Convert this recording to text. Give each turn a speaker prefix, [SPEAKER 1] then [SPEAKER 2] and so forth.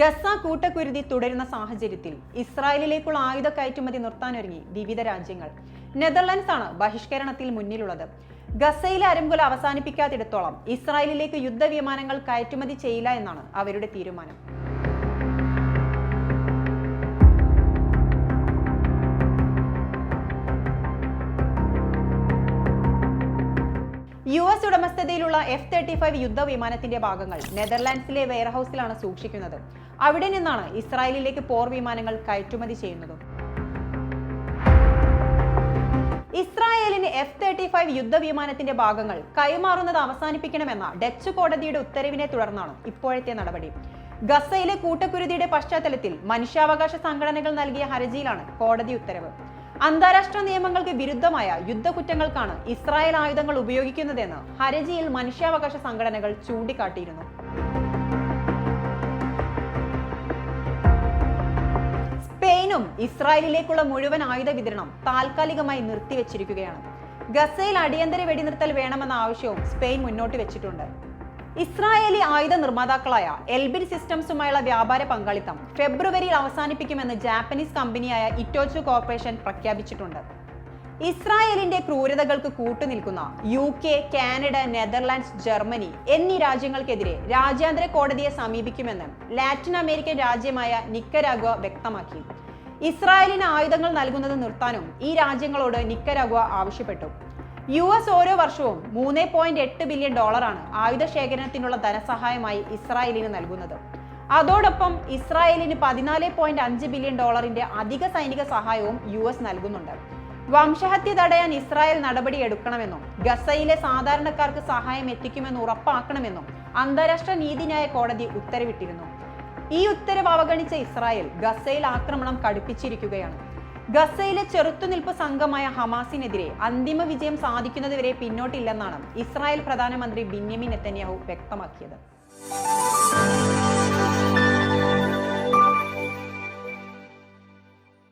[SPEAKER 1] Gaza കൂട്ടക്കുരുതി തുടരുന്ന സാഹചര്യത്തിൽ ഇസ്രായേലിലേക്കുള്ള ആയുധ കയറ്റുമതി നിർത്താനൊരുങ്ങി വിവിധ രാജ്യങ്ങൾ. നെതർലൻഡ്സ് ആണ് ബഹിഷ്കരണത്തിൽ മുന്നിലുള്ളത്. ഗസയിലെ അരങ്കുല അവസാനിപ്പിക്കാത്തിടത്തോളം ഇസ്രായേലിലേക്ക് യുദ്ധവിമാനങ്ങൾ കയറ്റുമതി ചെയ്യില്ല എന്നാണ് അവരുടെ തീരുമാനം. യു എസ് ഉടമസ്ഥതയിലുള്ള എഫ് തേർട്ടി ഫൈവ് യുദ്ധവിമാനത്തിന്റെ ഭാഗങ്ങൾ നെതർലാൻഡ്സിലെ വെയർഹൌസിലാണ് സൂക്ഷിക്കുന്നത്. അവിടെ നിന്നാണ് ഇസ്രായേലിലേക്ക് പോർ വിമാനങ്ങൾ കയറ്റുമതി ചെയ്യുന്നത്. ഇസ്രായേലിന് എഫ് തേർട്ടി ഫൈവ് യുദ്ധവിമാനത്തിന്റെ ഭാഗങ്ങൾ കൈമാറുന്നത് അവസാനിപ്പിക്കണമെന്ന ഡച്ച് കോടതിയുടെ ഉത്തരവിനെ തുടർന്നാണ് ഇപ്പോഴത്തെ നടപടി. ഗസയിലെ കൂട്ടക്കുരുതിയുടെ പശ്ചാത്തലത്തിൽ മനുഷ്യാവകാശ സംഘടനകൾ നൽകിയ ഹർജിയിലാണ് കോടതി ഉത്തരവ്. അന്താരാഷ്ട്ര നിയമങ്ങൾക്ക് വിരുദ്ധമായ യുദ്ധകുറ്റങ്ങൾക്കാണ് ഇസ്രായേൽ ആയുധങ്ങൾ ഉപയോഗിക്കുന്നതെന്ന് ഹർജിയിൽ മനുഷ്യാവകാശ സംഘടനകൾ ചൂണ്ടിക്കാട്ടിയിരുന്നു. സ്പെയിനും ഇസ്രായേലിലേക്കുള്ള മുഴുവൻ ആയുധ വിതരണം താൽക്കാലികമായി നിർത്തിവെച്ചിരിക്കുകയാണ്. ഗസയിൽ അടിയന്തര വെടിനിർത്തൽ വേണമെന്ന ആവശ്യവും സ്പെയിൻ മുന്നോട്ട് വെച്ചിട്ടുണ്ട്. ഇസ്രായേലി ആയുധ നിർമ്മാതാക്കളായ എൽബിൻ സിസ്റ്റംസുമായുള്ള വ്യാപാര പങ്കാളിത്തം ഫെബ്രുവരിയിൽ അവസാനിപ്പിക്കുമെന്ന് ജാപ്പനീസ് കമ്പനിയായ ഇറ്റോച്ചു കോർപ്പറേഷൻ പ്രഖ്യാപിച്ചിട്ടുണ്ട്. ഇസ്രായേലിന്റെ ക്രൂരതകൾക്ക് കൂട്ടുനിൽക്കുന്ന U K Canada Netherlands Germany എന്നീ രാജ്യങ്ങൾക്കെതിരെ രാജ്യാന്തര കോടതിയെ സമീപിക്കുമെന്ന് ലാറ്റിൻ അമേരിക്കൻ രാജ്യമായ നിക്കരാഗോ വ്യക്തമാക്കി. ഇസ്രായേലിന് ആയുധങ്ങൾ നൽകുന്നത് നിർത്താനും ഈ രാജ്യങ്ങളോട് നിക്കരാഗുവ ആവശ്യപ്പെട്ടു. യു എസ് ഓരോ വർഷവും മൂന്ന് പോയിന്റ് എട്ട് ബില്യൺ ഡോളറാണ് ആയുധ ശേഖരണത്തിനുള്ള ധനസഹായമായി ഇസ്രായേലിന് നൽകുന്നത്. അതോടൊപ്പം ഇസ്രായേലിന് പതിനാല് പോയിന്റ് അഞ്ച് ബില്യൺ ഡോളറിന്റെ അധിക സൈനിക സഹായവും യു എസ് നൽകുന്നുണ്ട്. വംശഹത്യ തടയാൻ ഇസ്രായേൽ നടപടി എടുക്കണമെന്നും ഗസയിലെ സാധാരണക്കാർക്ക് സഹായം എത്തിക്കുമെന്ന് ഉറപ്പാക്കണമെന്നും അന്താരാഷ്ട്ര നീതിന്യായ കോടതി ഉത്തരവിട്ടിരുന്നു. ഈ ഉത്തരവ് അവഗണിച്ച ഇസ്രായേൽ ഗസയിൽ ആക്രമണം കടുപ്പിച്ചിരിക്കുകയാണ്. ഗസയിലെ ചെറുത്തുനിൽപ്പ് സംഘമായ ഹമാസിനെതിരെ അന്തിമ വിജയം സാധിക്കുന്നതുവരെ പിന്നോട്ടില്ലെന്നാണ് ഇസ്രായേൽ പ്രധാനമന്ത്രി ബിന്യമിൻ നെത്തന്യാഹു വ്യക്തമാക്കിയത്.